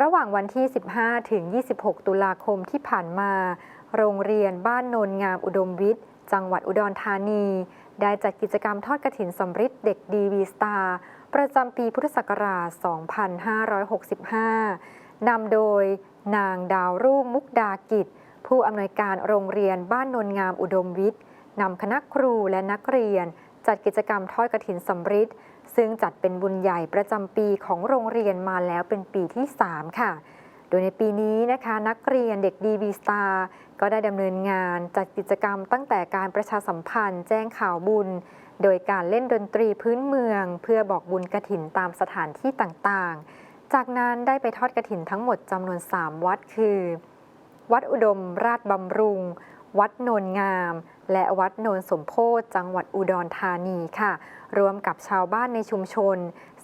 ระหว่างวันที่ 15 ถึง 26 ตุลาคมที่ผ่านมา โรงเรียนบ้านโนนงามอุดมวิทย์ จังหวัดอุดรธานี ได้จัดกิจกรรมทอดกระถินสำริดเด็กดีวีสตาร์ประจำปีพุทธศักราช 2565 นำโดยนางดาวรุ่งมุกดากิจ ผู้อำนวยการโรงเรียนบ้านโนนงามอุดมวิทย์นำคณะครูและนักเรียน จัดกิจกรรมทอดกระถินสำริดซึ่งจัดเป็นบุญใหญ่ประจำปีของโรงเรียนมาแล้วเป็นปีที่ 3 ค่ะ โดยในปีนี้นะคะนักเรียนเด็กดีวีสตาร์ก็ได้ดำเนินงานจัดกิจกรรมตั้งแต่การประชาสัมพันธ์แจ้งข่าวบุญ โดยการเล่นดนตรีพื้นเมือง เพื่อบอกบุญกระถินตามสถานที่ต่างๆ จากนั้นได้ไปทอดกระถินทั้งหมดจำนวน 3 วัดคือ วัดอุดมราชบำรุง วัดโนนงาม และวัดโนนสมโพธิจังหวัดอุดรธานีค่ะ รวมกับชาวบ้านในชุมชน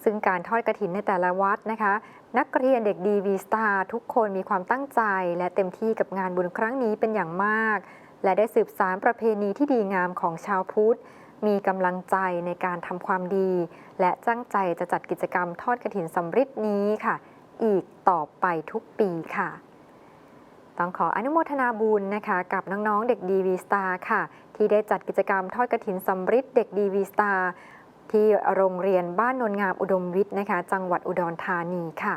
ซึ่งการทอดกระถินในแต่ละวัดนะคะ นักเรียนเด็กดีวีสตาร์ทุกคนมีความตั้งใจ และเต็มที่กับงานบุญครั้งนี้เป็นอย่างมาก และได้สืบสารประเพณีที่ดีงามของชาวพุทธมีกำลังใจในการทำความดี และตั้งใจจะจัดกิจกรรมทอดกระถินสำริดนี้ค่ะ อีกต่อไปทุกปีค่ะ ต้องขออนุโมทนาบุญนะคะ กับน้องๆเด็กดีวีสตาร์ค่ะ ที่ได้จัดกิจกรรมทอดกระถินสำริดเด็กดีวีสตาร์ที่โรงเรียนบ้านนนงามอุดมวิทย์นะคะ จังหวัดอุดรธานีค่ะ